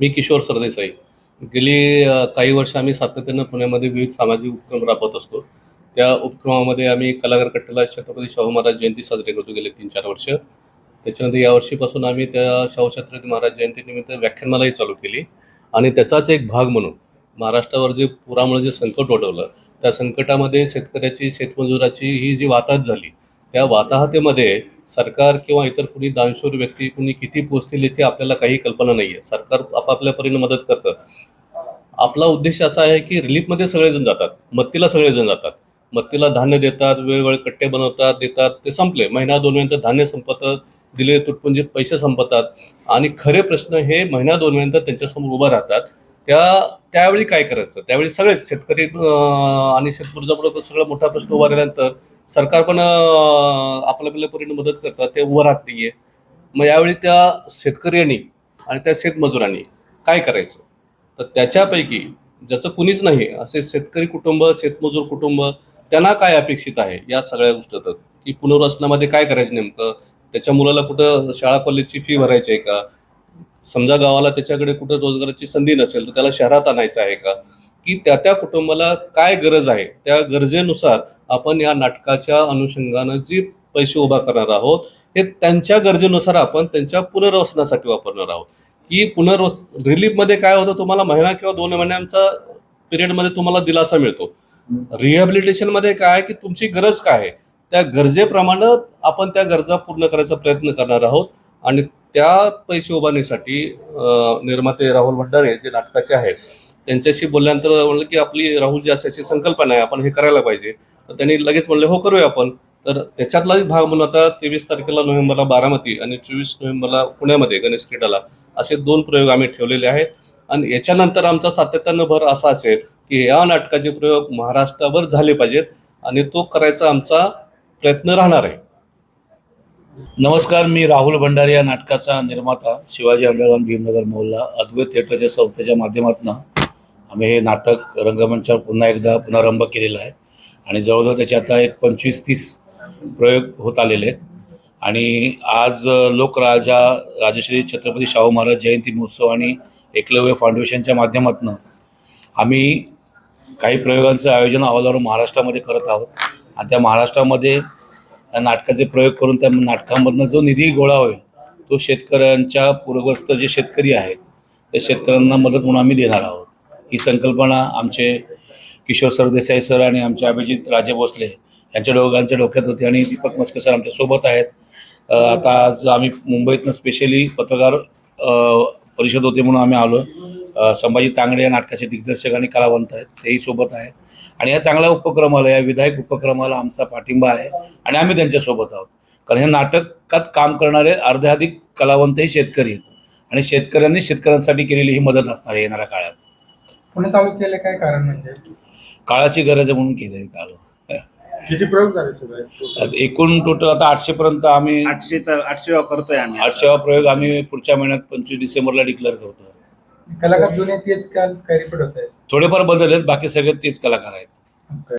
मी किशोर सरदेसाई. गेली काही वर्ष आम्ही सातत्यानं पुण्यामध्ये विविध सामाजिक उपक्रम राबवत असतो. त्या उपक्रमामध्ये आम्ही कलाकार कट्ट्याला छत्रपती शाहू महाराज जयंती साजरी करतो गेले तीन चार वर्ष. त्याच्यानंतर यावर्षीपासून आम्ही त्या शाहू छत्रपती महाराज जयंतीनिमित्त व्याख्यानमालाही चालू केली. आणि त्याचाच एक भाग म्हणून महाराष्ट्रावर जे पुरामुळे जे संकट ओढवलं त्या संकटामध्ये शेतकऱ्याची शेतमजुराची ही जी वाताहत झाली त्या वाताहतीमध्ये सरकार किंवा इतर कुणी दानशूर व्यक्ती कुणी किती पोचतील याची आपल्याला काही कल्पना नाही आहे सरकार आपापल्या परीने मदत करतं. आपला उद्देश असा आहे की रिलीफमध्ये सगळेजण जातात. मत्तीला सगळेजण जातात. मत्तीला धान्य देतात वेगवेगळे कट्टे बनवतात देतात ते संपले. महिना दोन महिन्यात धान्य संपतं दिले तुटपुंजीत पैसे संपतात. आणि खरे प्रश्न हे महिना दोन महिन्यात त्यांच्यासमोर उभं राहतात. त्या त्यावेळी काय करायचं? त्यावेळी सगळेच शेतकरी आणि शेतकऱ्यापुढं सगळं मोठा प्रश्न उभा राहिल्यानंतर सरकार पण आपल्या आपल्या परीने मदत करतात ते उभं राहत नाहीये. मग यावेळी त्या शेतकऱ्यांनी आणि त्या शेतमजुरांनी काय करायचं? तर त्याच्यापैकी ज्याचं कुणीच नाही असे शेतकरी कुटुंब शेतमजूर कुटुंब त्यांना काय अपेक्षित आहे? या सगळ्या गोष्टी की पुनर्वसनामध्ये काय करायचं नेमकं? त्याच्या मुलाला कुठं शाळा कॉलेजची फी भरायची आहे का? समजा गावाला त्याच्याकडे कुठं रोजगाराची संधी नसेल तर त्याला शहरात आणायचं आहे का? की त्या त्या कुटुंबाला काय गरज आहे? त्या गरजेनुसार आपण या नाटकाच्या अनुषंगानं जी पैसे उभा करणार आहोत हे त्यांच्या गरजेनुसार आपण त्यांच्या पुनर्वसनासाठी वापरणार आहोत. की पुनर्वस रिलीफमध्ये काय होतं तुम्हाला महिना किंवा दोन महिन्यांचा पिरियडमध्ये तुम्हाला दिलासा मिळतो. रिहॅबिलिटेशनमध्ये काय आहे की तुमची गरज काय आहे? त्या गरजेप्रमाणे आपण त्या गरजा पूर्ण करायचा प्रयत्न करणार आहोत. आणि त्या पैसे उभारण्यासाठी निर्माते राहुल भंडारे जे नाटकाचे आहेत त्यांच्याशी बोलल्यानंतर म्हणलं की आपली राहुलजी अशी संकल्पना आहे आपण हे करायला पाहिजे. तर त्यांनी लगेच म्हणले हो करूया आपण. तर त्याच्यातलाच भाग म्हणून आता तेवीस तारखेला नोव्हेंबरला बारामती आणि चोवीस नोव्हेंबरला पुण्यामध्ये गणेश क्रीडाला असे दोन प्रयोग आम्ही ठेवलेले आहेत. आणि याच्यानंतर आमचा सातत्यानं भर असा असेल की या नाटकाचे प्रयोग महाराष्ट्रावर झाले पाहिजेत आणि तो करायचा आमचा प्रयत्न राहणार आहे. नमस्कार मी राहुल भंडारी या नाटकाचा निर्माता शिवाजी अंडरग्राउंड भीमनगर मोहल्ला अद्वैत थिएटरच्या संस्थेच्या माध्यमातून. आम्ही हे नाटक रंगमंचावर पुन्हा एकदा पुनरारंभ केलेला आहे. आणि जवळजवळ त्याचे आता एक पंचवीस तीस प्रयोग होत आलेले आहेत. आणि आज लोकराजा राजश्री छत्रपती शाहू महाराज जयंती महोत्सव आणि एकलव्य फाउंडेशनच्या माध्यमातून आम्ही काही प्रयोगांचं आयोजन अहवालावर महाराष्ट्रामध्ये करत आहोत. आणि त्या महाराष्ट्रामध्ये नाटकाचे प्रयोग करून त्या नाटकामधनं जो निधी गोळा होईल तो शेतकऱ्यांच्या पूरग्रस्त जे शेतकरी आहेत त्या शेतकऱ्यांना मदत म्हणून आम्ही देणार आहोत. ही संकल्पना आमचे किशोर सरदेसाई सर आणि आमचे अभिजित राजे भोसले यांच्या दोघांच्या डोक्यात होते आणि दीपक मस्के सर आमच्यासोबत आहेत. आता आज आम्ही मुंबईतनं स्पेशली पत्रकार परिषद होते म्हणून आम्ही आलो. संभाजी तांगडे या नाटकाचे दिग्दर्शक आणि कलावंत आहेत. तेही सोबत आहेत. आणि या चांगल्या उपक्रमाला या विधायक उपक्रमाला आमचा पाठिंबा आहे आणि आम्ही त्यांच्यासोबत आहोत. कारण हे नाटकात काम करणारे अर्ध्याधिक कलावंतही शेतकरी आहेत. आणि शेतकऱ्यांनी शेतकऱ्यांसाठी केलेली ही मदत असणार आहे येणाऱ्या काळात. पुणे चालू केले काय कारण म्हणजे? काळाची गरज आहे म्हणून केलं आहे चालू. किती प्रयोग झाले सगळे? आता एकूण टोटल आता आठशे पर्यंत आम्ही आठशेचा आठशे करतोय आम्ही. आठशेवा प्रयोग आम्ही पुढच्या महिन्यात पंचवीस डिसेंबरला डिक्लेअर करतो. कलाकार जुने तेच काल काही रिपीट होत थोडेफार बदल आहेत बाकी सगळे तेच कलाकार आहेत. आहेत